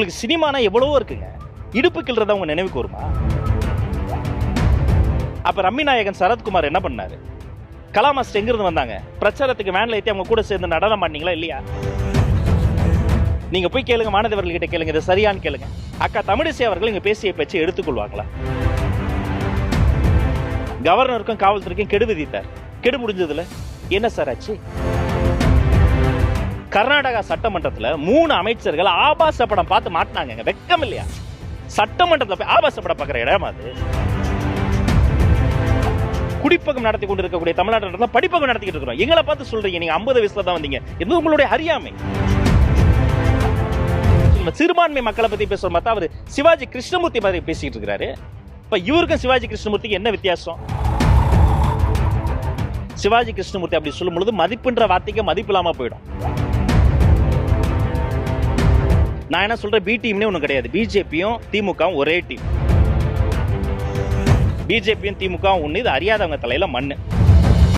உங்களுக்கு சினிமானா எவ்வளவோ இருக்குங்க. இடுப்பு கிள்றத உங்க நினைவுக்கு வருமா? அப்ப ரம்மி நாயகன் சரத்குமார் என்ன பண்ணாரு? கலாமாஸ்ட் எங்கிருந்து வந்தாங்க? பிரச்சாரத்துக்கு வேன்ல ஏத்தி அவங்க கூட சேர்ந்து நடனம் பண்ணீங்களா இல்லையா? நீங்க போய் கேளுங்க மாணவர்கள் கிட்ட கேளுங்க இது சரியான்னு கேளுங்க. அக்கா தமிழிசை அவர்கள் இங்க பேசிய பேச்சு எடுத்துக்கொள்வாங்களா? கவர்னருக்கும் காவல்துறைக்கும் கெடு விதித்தார் கெடு முடிஞ்சதுல. என்ன சார் ஆச்சு? கர்நாடகா சட்டமன்றத்துல மூணு அமைச்சர்கள் ஆபாச படம் பார்த்து மாட்டினாங்க வெக்கம் இல்லையா? சட்டமன்றத்துல போய் ஆபாச படம் பார்க்குற இடம் அது. குடிப்பகம் நடத்தி கொண்டு இருக்கக்கூடிய தமிழ்நாட்டில் படிப்பகம் நடத்திக்கிட்டு இருக்கிறோம். எங்களை பார்த்து சொல்றீங்க. நீங்க ஐம்பது வயசுல தான் வந்தீங்க. இது உங்களுடைய அறியாமை. நம்ம சிறுபான்மை மக்களை பத்தி பேசுற பார்த்தா அவர் சிவாஜி கிருஷ்ணமூர்த்தி மாதிரி பேசிட்டு இருக்காரு இப்ப இவருக்கும் சிவாஜி கிருஷ்ணமூர்த்திக்கு என்ன வித்தியாசம்? சிவாஜி கிருஷ்ணமூர்த்தி அப்படி சொல்லும் பொழுது மதிப்புன்ற வார்த்தைக்கு மதிப்பு இல்லாம போயிடும். நான் என்ன சொல்றேன் பி டீம்னே ஒன்றும் கிடையாது. பிஜேபியும் திமுகவும் ஒரே டீம் பிஜேபியும் திமுகவும் ஒன்று இது அறியாதவங்க தலையில மண்ணு.